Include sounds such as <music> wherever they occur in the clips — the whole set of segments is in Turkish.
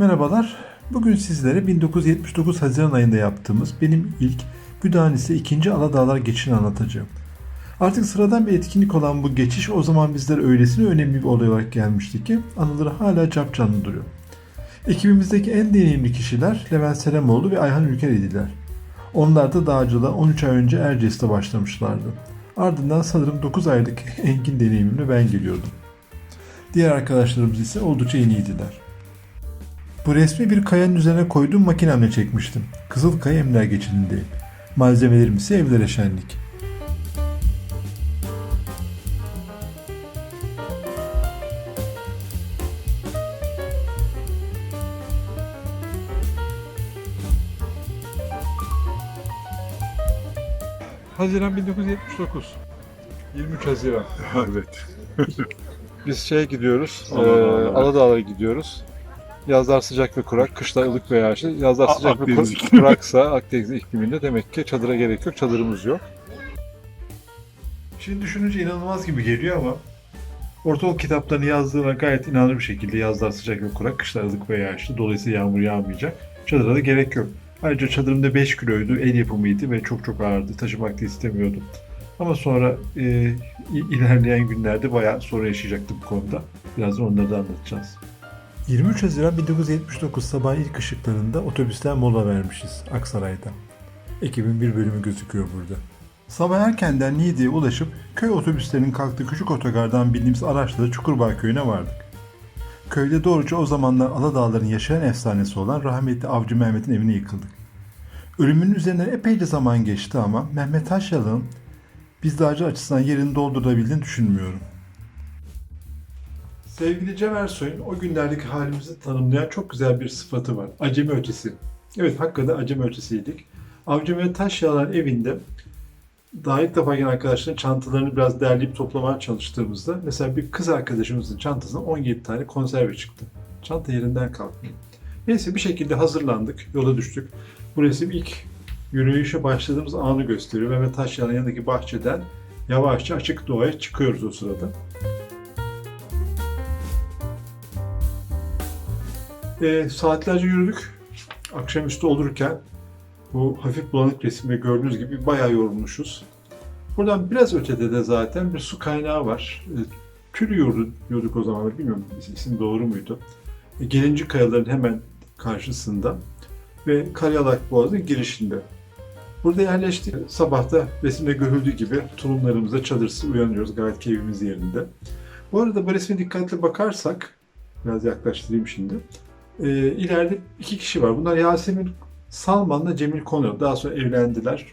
Merhabalar. Bugün sizlere 1979 Haziran ayında yaptığımız benim ilk Güdanisi 2. Aladağlar geçişini anlatacağım. Artık sıradan bir etkinlik olan bu geçiş o zaman bizlere öylesine önemli bir olay olarak gelmişti ki anıları hala capcanlı duruyor. Ekibimizdeki en deneyimli kişiler Levent Selemoğlu ve Ayhan Ülker idiler. Onlar da dağcılığa 13 ay önce Erciyes'te başlamışlardı. Ardından sanırım 9 aylık <laughs> engin deneyimimle ben geliyordum. Diğer arkadaşlarımız ise oldukça yeniydiler. Bu resmi bir kayanın üzerine koyduğum makinemle çekmiştim. Kızılkaya Emler Geçidi'ndeyim. Malzemelerim ise evlere şenlik. Haziran 1979. 23 Haziran. <laughs> evet. Biz şeye gidiyoruz, eee, Aladağlara gidiyoruz. Yazlar sıcak ve kurak, kışlar ılık ve yağışlı. Yazlar A- sıcak ve Akdeniz <laughs> kur- iklimi. kuraksa Akdeniz ikliminde demek ki çadıra gerek yok, çadırımız yok. Şimdi düşününce inanılmaz gibi geliyor ama ortaokul kitaplarını yazdığına gayet inanır bir şekilde yazlar sıcak ve kurak, kışlar ılık ve yağışlı. Dolayısıyla yağmur yağmayacak. Çadıra da gerek yok. Ayrıca çadırımda 5 kiloydu, el yapımıydı ve çok çok ağırdı. Taşımak da istemiyordum. Ama sonra e, i- ilerleyen günlerde bayağı sorun yaşayacaktım bu konuda. Birazdan onları da anlatacağız. 23 Haziran 1979 sabah ilk ışıklarında otobüsten mola vermişiz Aksaray'da. Ekibin bir bölümü gözüküyor burada. Sabah erkenden Niğde'ye ulaşıp köy otobüslerinin kalktığı küçük otogardan bindiğimiz araçla Çukurbağ köyüne vardık. Köyde doğruca o zamanlar Aladağların yaşayan efsanesi olan rahmetli Avcı Mehmet'in evine yıkıldık. Ölümünün üzerinden epeyce zaman geçti ama Mehmet Taşyalı'nın biz dağcı açısından yerini doldurabildiğini düşünmüyorum. Sevgili Cem Ersoy'un o günlerdeki halimizi tanımlayan çok güzel bir sıfatı var. Acemi ötesi. Evet hakikaten acemi ötesiydik. Avcı Mehmet Taşyalan evinde daha ilk defa gelen arkadaşların çantalarını biraz derleyip toplamaya çalıştığımızda mesela bir kız arkadaşımızın çantasına 17 tane konserve çıktı. Çanta yerinden kalkmıyor. Neyse bir şekilde hazırlandık, yola düştük. Bu resim ilk yürüyüşe başladığımız anı gösteriyor. Mehmet Taşyalan'ın yanındaki bahçeden yavaşça açık doğaya çıkıyoruz o sırada. E, saatlerce yürüdük. Akşamüstü olurken bu hafif bulanık resimde gördüğünüz gibi bayağı yorulmuşuz. Buradan biraz ötede de zaten bir su kaynağı var. E, Tülü yurdu o zamanlar. Bilmiyorum isim doğru muydu. E, Gelinci kayaların hemen karşısında ve Karyalak Boğazı'nın girişinde. Burada yerleştik. Sabahta resimde görüldüğü gibi tulumlarımızda çadırsız uyanıyoruz. Gayet keyfimiz yerinde. Bu arada bu resme dikkatli bakarsak, biraz yaklaştırayım şimdi. E, ileride iki kişi var. Bunlar Yasemin Salman'la Cemil Kono. Daha sonra evlendiler.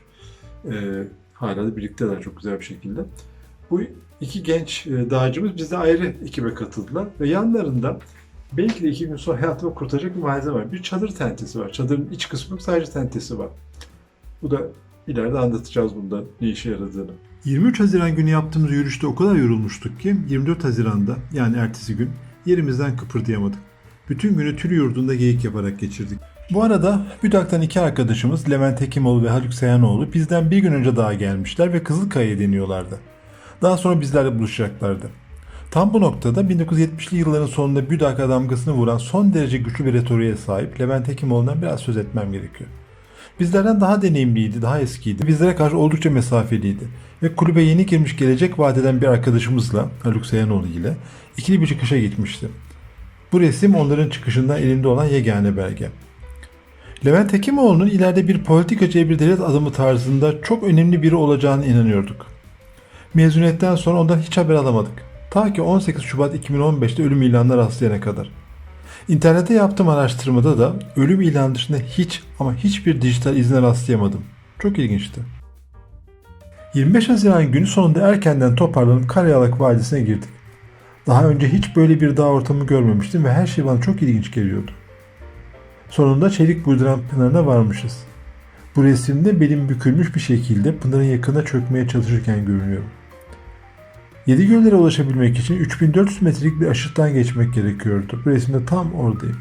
E, hala da birlikteler çok güzel bir şekilde. Bu iki genç e, dağcımız bizde ayrı ekibe katıldılar. Ve yanlarında belki de iki gün sonra hayatımı kurtaracak bir malzeme var. Bir çadır tentesi var. Çadırın iç kısmı yok, sadece tentesi var. Bu da ileride anlatacağız bunda ne işe yaradığını. 23 Haziran günü yaptığımız yürüyüşte o kadar yorulmuştuk ki 24 Haziran'da yani ertesi gün yerimizden kıpırdayamadık. Bütün günü tülü yurdunda geyik yaparak geçirdik. Bu arada Büdak'tan iki arkadaşımız Levent Hekimoğlu ve Haluk Seyhanoğlu bizden bir gün önce daha gelmişler ve Kızılkaya'ya deniyorlardı. Daha sonra bizlerle buluşacaklardı. Tam bu noktada 1970'li yılların sonunda Büdak'a damgasını vuran son derece güçlü bir retoriğe sahip Levent Hekimoğlu'ndan biraz söz etmem gerekiyor. Bizlerden daha deneyimliydi, daha eskiydi. Bizlere karşı oldukça mesafeliydi. Ve kulübe yeni girmiş gelecek vadeden bir arkadaşımızla, Haluk Seyhanoğlu ile ikili bir çıkışa gitmişti. Bu resim onların çıkışından elimde olan yegane belge. Levent Hekimoğlu'nun ileride bir politikacıya bir devlet adamı tarzında çok önemli biri olacağına inanıyorduk. Mezuniyetten sonra ondan hiç haber alamadık. Ta ki 18 Şubat 2015'te ölüm ilanına rastlayana kadar. İnternette yaptığım araştırmada da ölüm ilanı dışında hiç ama hiçbir dijital izne rastlayamadım. Çok ilginçti. 25 Haziran günü sonunda erkenden toparlanıp Karyalak Vadisi'ne girdik. Daha önce hiç böyle bir dağ ortamı görmemiştim ve her şey bana çok ilginç geliyordu. Sonunda Çelik Burduran Pınarı'na varmışız. Bu resimde belim bükülmüş bir şekilde Pınar'ın yakına çökmeye çalışırken görünüyorum. Yedi göllere ulaşabilmek için 3400 metrelik bir aşıttan geçmek gerekiyordu. Bu resimde tam oradayım.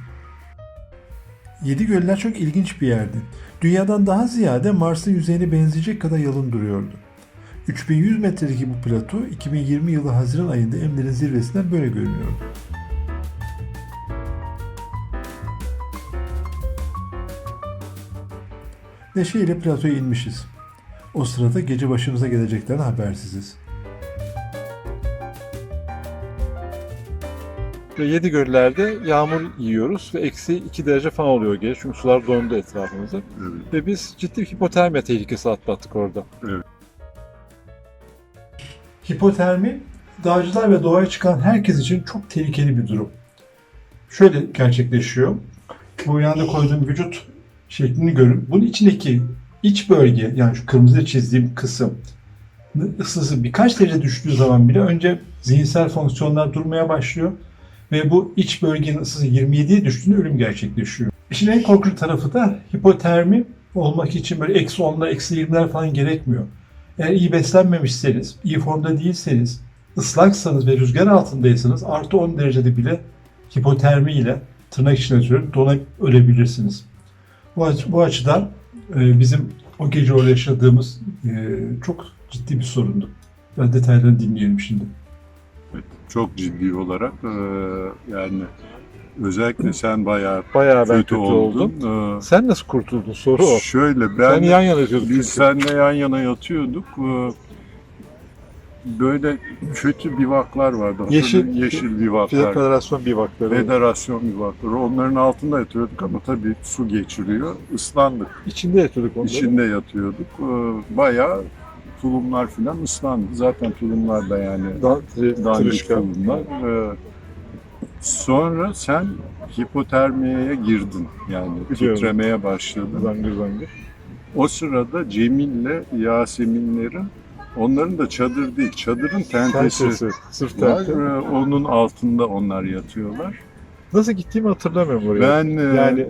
Yedi göller çok ilginç bir yerdi. Dünyadan daha ziyade Mars'ın yüzeyine benzeyecek kadar yalın duruyordu. 3100 metredeki bu plato 2020 yılı Haziran ayında Emder'in zirvesinden böyle görünüyordu. Neşeyle platoya inmişiz. O sırada gece başımıza gelecekten habersiziz. Ve yedi göllerde yağmur yiyoruz ve eksi 2 derece falan oluyor gece çünkü sular dondu etrafımızda. Evet. Ve biz ciddi bir hipotermiya tehlikesi atlattık orada. Evet. Hipotermi, dağcılar ve doğaya çıkan herkes için çok tehlikeli bir durum. Şöyle gerçekleşiyor. Bu yanda koyduğum vücut şeklini görün. Bunun içindeki iç bölge, yani şu kırmızı çizdiğim kısım ısısı birkaç derece düştüğü zaman bile önce zihinsel fonksiyonlar durmaya başlıyor ve bu iç bölgenin ısısı 27'ye düştüğünde ölüm gerçekleşiyor. İşin en korkunç tarafı da hipotermi olmak için böyle eksi 10'lar, eksi 20'ler falan gerekmiyor. Eğer iyi beslenmemişseniz, iyi formda değilseniz, ıslaksanız ve rüzgar altındaysanız artı 10 derecede bile hipotermi ile tırnak içine söylüyorum donup ölebilirsiniz. Bu, bu açıdan e, bizim o gece orada yaşadığımız e, çok ciddi bir sorundu. Ben detaylarını dinleyelim şimdi. Çok ciddi olarak e, yani özellikle sen bayağı Bayağı kötü, oldun. E, Sen nasıl kurtuldun soru o. şöyle ben yan yana yatıyorduk biz seninle yan yana yatıyorduk. E, böyle kötü bivaklar vardı. Yeşil- yeşil bivaklar. Federasyon bivakları. Federasyon bivakları. Onların altında yatıyorduk ama tabii su geçiriyor. Islandık. İçinde yatıyorduk onları. İçinde yatıyorduk. E, bayağı tulumlar filan ıslandı. Zaten tulumlar da yani Da, dandik tulumlar. Ee, sonra sen hipotermiyeye girdin. Yani Biliyorum. titremeye başladın. Zangır zangır. O sırada Cemil'le Yaseminlerin onların da çadır değil, çadırın tentesi Tentesi. Sırf var. tente. Ee, onun altında onlar yatıyorlar. Nasıl gittiğimi hatırlamıyorum oraya. Ben e, Yani-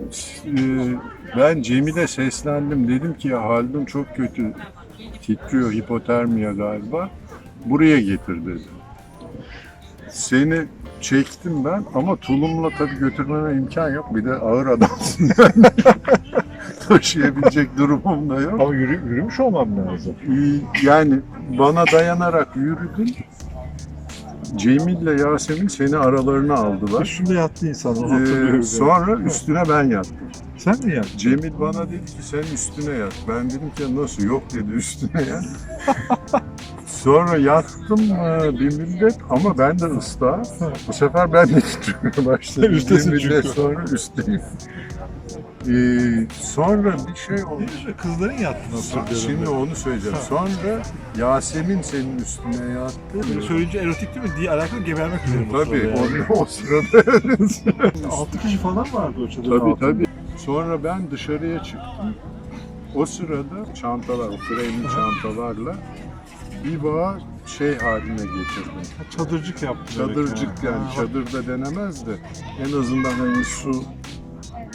e, ben Cemil'e seslendim. Dedim ki Haldun çok kötü titriyor hipotermiya galiba. Buraya getir dedim. Seni çektim ben ama tulumla tabii götürmeme imkan yok. Bir de ağır adamsın yani. <laughs> Taşıyabilecek durumum da yok. Ama yürü, yürümüş olmam lazım. Ee, Yani bana dayanarak yürüdün. Cemil'le Yasemin seni aralarına aldılar. Üstünde yattı insan onu Ee, sonra üstüne ben yattım. Sen mi yattın? Cemil bana dedi ki sen üstüne yat. Ben dedim ki nasıl yok dedi üstüne yat. <laughs> Sonra yattım e, bir müddet ama ben de ıslak. Bu sefer ben de <laughs> titremeye başladım. Üstesin bir müddet çünkü. sonra üstteyim. Ee, sonra bir şey oldu. Kızların yattığını Şimdi onu söyleyeceğim. Sonra Yasemin senin üstüne yattı. Söyleyince erotik değil mi diye alakalı gebermek üzere. Tabii o, o sırada <laughs> Altı kişi falan vardı o çadırın Tabii altında. tabii. Sonra ben dışarıya çıktım. O sırada çantalar, o çantalarla bir bağı şey haline getirdim. Çadırcık yaptı. Çadırcık yani çadırda denemez de en azından hani su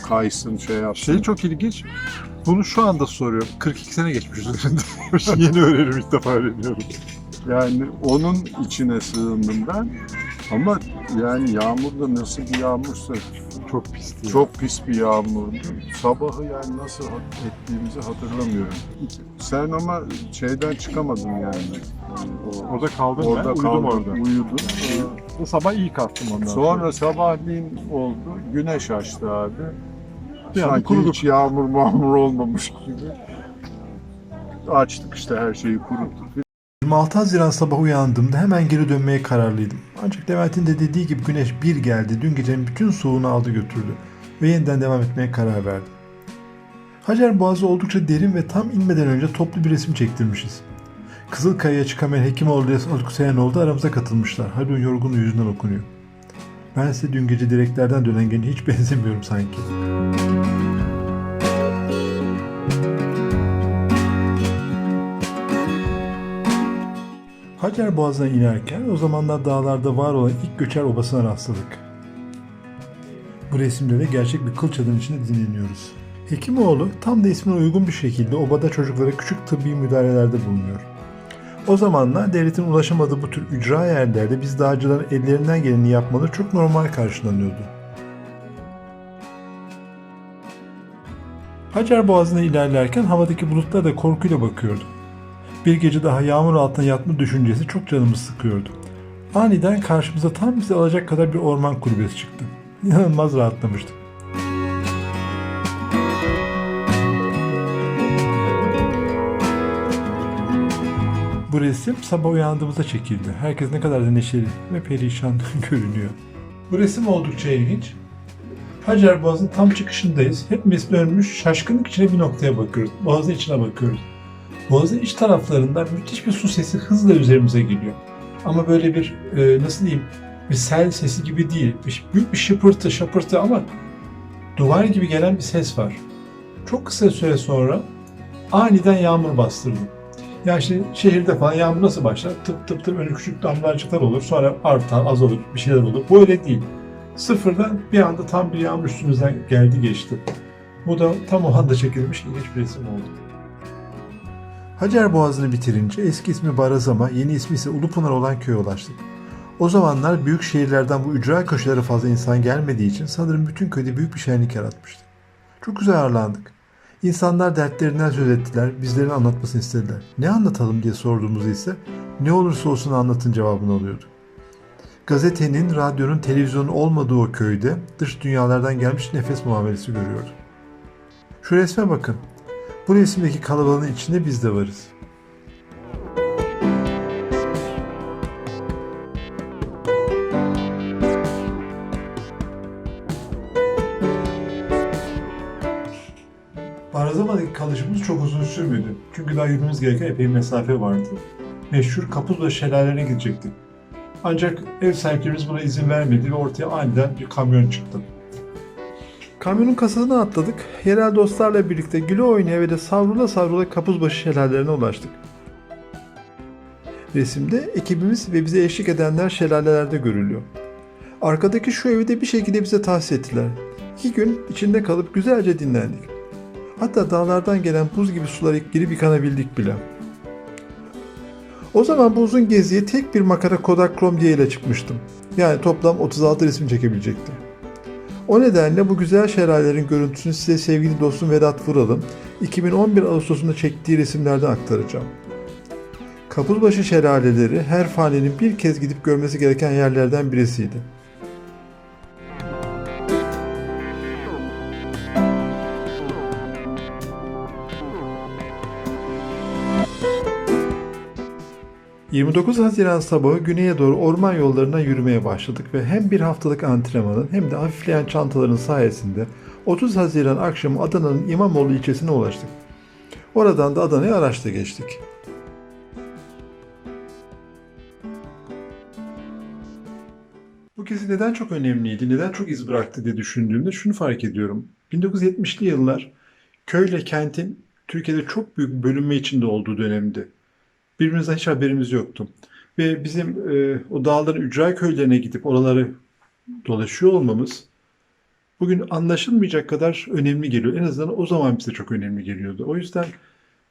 kaysın şey yapsın. Şey çok ilginç. Bunu şu anda soruyorum. 42 sene geçmiş üzerinde. <laughs> Yeni öğreniyorum ilk defa öğreniyorum. Yani onun içine sığındım ben. Ama yani yağmurda nasıl bir yağmursa Çok pisti. Çok pis bir yağmurdu. Sabahı yani nasıl ettiğimizi hatırlamıyorum. Sen ama şeyden çıkamadın yani. Orada kaldım orada ben. Uyudum orada. uyudun. Bu sabah iyi kalktım ondan sonra. Sonra sabahleyin oldu. Güneş açtı abi. Bir anda Sanki kuruduk. hiç yağmur mağmur olmamış gibi. Açtık işte her şeyi kuruttuk. 26 Haziran sabah uyandığımda hemen geri dönmeye kararlıydım. Ancak Levent'in de dediği gibi güneş bir geldi, dün gecenin bütün soğuğunu aldı götürdü ve yeniden devam etmeye karar verdim. Hacer Boğazı oldukça derin ve tam inmeden önce toplu bir resim çektirmişiz. Kızılkaya'ya çıkamayan Hekimoğlu ile Haluk Seyhanoğlu da aramıza katılmışlar. Haluk'un yorgunluğu yüzünden okunuyor. Ben ise dün gece direklerden dönen gence hiç <laughs> benzemiyorum sanki. Hacer Boğazı'na inerken o zamanlar dağlarda var olan ilk göçer obasına rastladık. Bu resimde de gerçek bir kıl çadırın içinde dinleniyoruz. Hekimoğlu tam da ismine uygun bir şekilde obada çocuklara küçük tıbbi müdahalelerde bulunuyor. O zamanlar devletin ulaşamadığı bu tür ücra yerlerde biz dağcıların ellerinden geleni yapmaları çok normal karşılanıyordu. Hacer Boğazı'na ilerlerken havadaki bulutlara da korkuyla bakıyordum. Bir gece daha yağmur altında yatma düşüncesi çok canımı sıkıyordu. Aniden karşımıza tam bizi alacak kadar bir orman kulübesi çıktı. İnanılmaz rahatlamıştık. Bu resim sabah uyandığımızda çekildi. Herkes ne kadar da neşeli ve perişan <laughs> görünüyor. Bu resim oldukça ilginç. Hacer Boğazı'nın tam çıkışındayız. Hepimiz dönmüş şaşkınlık içine bir noktaya bakıyoruz. Boğazın içine bakıyoruz. Boğazın iç taraflarından müthiş bir su sesi hızla üzerimize geliyor. Ama böyle bir, e, nasıl diyeyim, bir sel sesi gibi değil. Bir, büyük bir şıpırtı, şapırtı ama duvar gibi gelen bir ses var. Çok kısa süre sonra aniden yağmur bastırdı. Ya işte şehirde falan yağmur nasıl başlar? Tıp tıp tıp önce küçük damlacıklar olur, sonra artar, azalır, bir şeyler olur. Bu öyle değil. Sıfırdan bir anda tam bir yağmur üstümüzden geldi geçti. Bu da tam o anda çekilmiş ilginç bir resim oldu. Hacer Boğazı'nı bitirince eski ismi Barazama, yeni ismi ise Ulupınar olan köye ulaştık. O zamanlar büyük şehirlerden bu ücra köşelere fazla insan gelmediği için sanırım bütün köyde büyük bir şenlik yaratmıştı. Çok güzel ağırlandık. İnsanlar dertlerinden söz ettiler, bizlerin anlatmasını istediler. Ne anlatalım diye sorduğumuzda ise ne olursa olsun anlatın cevabını alıyordu. Gazetenin, radyonun, televizyonun olmadığı o köyde dış dünyalardan gelmiş nefes muamelesi görüyordu. Şu resme bakın. Bu resimdeki kalabalığın içinde biz de varız. Barazama'daki kalışımız çok uzun sürmedi. Çünkü daha yürümemiz gereken epey mesafe vardı. Meşhur Kapuzla şelalelerine gidecektik. Ancak ev sahiplerimiz buna izin vermedi ve ortaya aniden bir kamyon çıktı. Kamyonun kasasına atladık. Yerel dostlarla birlikte güle oynaya ve de savrula savrula Kapuzbaşı şelalelerine ulaştık. Resimde ekibimiz ve bize eşlik edenler şelalelerde görülüyor. Arkadaki şu evi de bir şekilde bize tahsis ettiler. İki gün içinde kalıp güzelce dinlendik. Hatta dağlardan gelen buz gibi sulara girip yıkanabildik bile. O zaman bu uzun geziye tek bir makara Kodak Chrome diye ile çıkmıştım. Yani toplam 36 resim çekebilecektim. O nedenle bu güzel şelalelerin görüntüsünü size sevgili dostum Vedat Vural'ın 2011 Ağustos'unda çektiği resimlerden aktaracağım. Kapuzbaşı şelaleleri her faninin bir kez gidip görmesi gereken yerlerden birisiydi. ...29 Haziran sabahı güneye doğru orman yollarına yürümeye başladık ve hem bir haftalık antrenmanın hem de hafifleyen çantaların sayesinde 30 Haziran akşamı Adana'nın İmamoğlu ilçesine ulaştık. Oradan da Adana'ya araçla geçtik. Bu gezi neden çok önemliydi, neden çok iz bıraktı diye düşündüğümde şunu fark ediyorum. 1970'li yıllar köyle kentin Türkiye'de çok büyük bölünme içinde olduğu dönemdi. Birbirimizden hiç haberimiz yoktu. Ve bizim e, o dağların ücra köylerine gidip oraları dolaşıyor olmamız bugün anlaşılmayacak kadar önemli geliyor. En azından o zaman bize çok önemli geliyordu. O yüzden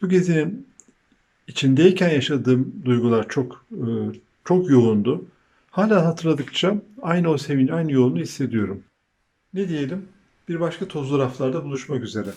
bu gezinin içindeyken yaşadığım duygular çok e, çok yoğundu. Hala hatırladıkça aynı o sevinç, aynı yoğunluğu hissediyorum. Ne diyelim? Bir başka tozlu raflarda buluşmak üzere.